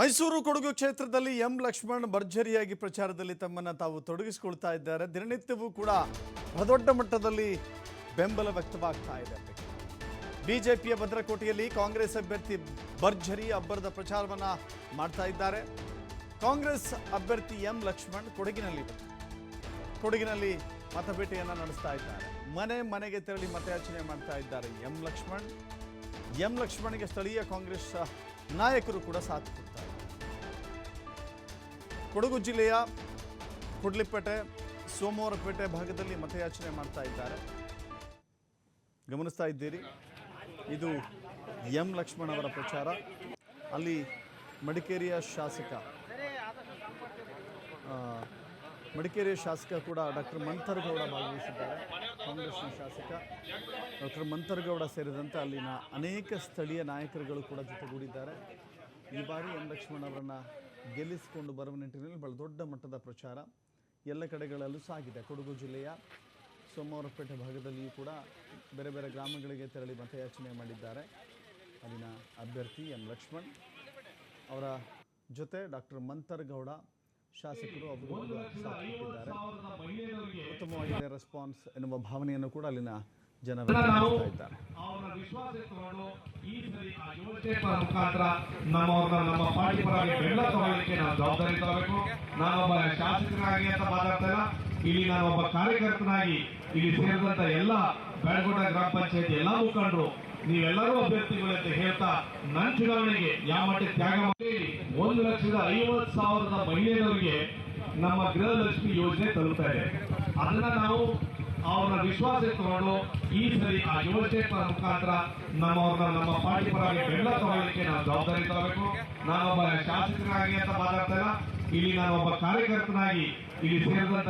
ಮೈಸೂರು ಕೊಡಗು ಕ್ಷೇತ್ರದಲ್ಲಿ ಎಂ ಲಕ್ಷ್ಮಣ್ ಭರ್ಜರಿಯಾಗಿ ಪ್ರಚಾರದಲ್ಲಿ ತಮ್ಮನ್ನು ತಾವು ತೊಡಗಿಸಿಕೊಳ್ತಾ ಇದ್ದಾರೆ. ದಿನನಿತ್ಯವೂ ಕೂಡ ಬಹುದೊಡ್ಡ ಮಟ್ಟದಲ್ಲಿ ಬೆಂಬಲ ವ್ಯಕ್ತವಾಗ್ತಾ ಇದೆ. ಬಿಜೆಪಿಯ ಭದ್ರಕೋಟೆಯಲ್ಲಿ ಕಾಂಗ್ರೆಸ್ ಅಭ್ಯರ್ಥಿ ಭರ್ಜರಿ ಅಬ್ಬರದ ಪ್ರಚಾರವನ್ನ ಮಾಡ್ತಾ ಇದ್ದಾರೆ. ಕಾಂಗ್ರೆಸ್ ಅಭ್ಯರ್ಥಿ ಎಂ ಲಕ್ಷ್ಮಣ್ ಕೊಡಗಿನಲ್ಲಿ ಕೊಡಗಿನಲ್ಲಿ ಮತಬೇಟೆಯನ್ನ ನಡೆಸ್ತಾ ಇದ್ದಾರೆ. ಮನೆ ಮನೆಗೆ ತೆರಳಿ ಮತಯಾಚನೆ ಮಾಡ್ತಾ ಇದ್ದಾರೆ ಎಂ ಲಕ್ಷ್ಮಣ್. ಎಂ ಲಕ್ಷ್ಮಣ್ಗೆ ಸ್ಥಳೀಯ ಕಾಂಗ್ರೆಸ್ ನಾಯಕರು ಕೂಡ ಸಾಥ್ ಕೊಡ್ತಾರೆ ಕೊಡಗು ಜಿಲ್ಲೆಯ ಕುಡ್ಲಿಪೇಟೆ, ಸೋಮವಾರಪೇಟೆ ಭಾಗದಲ್ಲಿ ಮತಯಾಚನೆ ಮಾಡ್ತಾ ಇದ್ದಾರೆ. ಗಮನಿಸ್ತಾ ಇದ್ದೀರಿ, ಇದು ಎಂ ಲಕ್ಷ್ಮಣ್ ಅವರ ಪ್ರಚಾರ. ಅಲ್ಲಿ ಮಡಿಕೇರಿಯ ಶಾಸಕ ಆ, ಮಡಿಕೇರಿಯ ಶಾಸಕ ಕೂಡ ಡಾಕ್ಟರ್ ಮಂಥರ್ಗೌಡ ಭಾಗವಹಿಸಿದ್ದಾರೆ. ಕಾಂಗ್ರೆಸ್ನ ಶಾಸಕ ಡಾಕ್ಟರ್ ಮಂಥರ್ಗೌಡ ಸೇರಿದಂತೆ ಅಲ್ಲಿನ ಅನೇಕ ಸ್ಥಳೀಯ ನಾಯಕರುಗಳು ಕೂಡ ಜೊತೆಗೂಡಿದ್ದಾರೆ. ಈ ಬಾರಿ ಎಂ ಲಕ್ಷ್ಮಣ್ ಅವರನ್ನು ಗೆಲ್ಲಿಸಿಕೊಂಡು ಬರುವ ನಿಟ್ಟಿನಲ್ಲಿ ಬಹಳ ದೊಡ್ಡ ಮಟ್ಟದ ಪ್ರಚಾರ ಎಲ್ಲ ಕಡೆಗಳಲ್ಲೂ ಸಾಗಿದೆ. ಕೊಡಗು ಜಿಲ್ಲೆಯ ಸೋಮವಾರಪೇಟೆ ಭಾಗದಲ್ಲಿಯೂ ಕೂಡ ಬೇರೆ ಬೇರೆ ಗ್ರಾಮಗಳಿಗೆ ತೆರಳಿ ಮತಯಾಚನೆ ಮಾಡಿದ್ದಾರೆ. ಅಲ್ಲಿನ ಅಭ್ಯರ್ಥಿ ಎಂ ಲಕ್ಷ್ಮಣ್ ಅವರ ಜೊತೆ ಡಾಕ್ಟರ್ ಮಂತರ್ಗೌಡ ಶಾಸಕರು ಅವರು ಕೂಡ ಸಾಥ್ ಕೊಟ್ಟಿದ್ದಾರೆ. ಉತ್ತಮವಾಗಿದೆ ರೆಸ್ಪಾನ್ಸ್ ಎನ್ನುವ ಭಾವನೆಯನ್ನು ಕೂಡ ಅಲ್ಲಿನ ಜನ ಇದ್ದಾರೆ. ಜವಾಬ್ದಾರಿ ಇಲ್ಲಿ ನಾನು ಶಾಸಕನಾಗಿ ಅಂತ ಮಾತಾಡ್ತಾ ಇಲ್ಲ. ಇಲ್ಲಿ ನಾನೊಬ್ಬ ಕಾರ್ಯಕರ್ತನಾಗಿ ಇಲ್ಲಿ ಸೇರಿದಂತ ಎಲ್ಲ ಬೆಳಗುಡ ಗ್ರಾಮ ಪಂಚಾಯತಿ ಎಲ್ಲಾ ಮುಖಂಡರು, ನೀವೆಲ್ಲರೂ ಅಭ್ಯರ್ಥಿಗಳು ಅಂತ ಹೇಳ್ತಾ ನನ್ನ ಚುನಾವಣೆಗೆ ಯಾವ ಮಟ್ಟ ತ್ಯಾಗ ಮಾಡಿ ಒಂದು ಲಕ್ಷದ ಐವತ್ ಸಾವಿರದ ಮಹಿಳೆಯರಿಗೆ ನಮ್ಮ ಗೃಹಲಕ್ಷ್ಮಿ ಯೋಜನೆ ತಲುಪ್ತಾ ಇದೆ. ಅದನ್ನ ನಾವು ಅವರ ವಿಶ್ವಾಸ ತಗೊಂಡು ಈ ಸರಿ ಆ ಯೋಜನೆ ಮುಖಾಂತರ ನಮ್ಮವ್ರನ್ನ ನಮ್ಮ ಪಾರ್ಟಿ ಪರವಾಗಿ ಬೆಂಬಲ ತಗೊಳ್ಳಲಿಕ್ಕೆ ನಾವು ಜವಾಬ್ದಾರಿ ತಗೋಬೇಕು. ನಾನೊಬ್ಬ ಶಾಸಕನಾಗಿ ಅಂತ ಮಾತಾಡ್ತಾ ಇಲ್ಲ. ಇಲ್ಲಿ ನಾನೊಬ್ಬ ಕಾರ್ಯಕರ್ತನಾಗಿ ಇಲ್ಲಿ ಸೇರಿದಂತ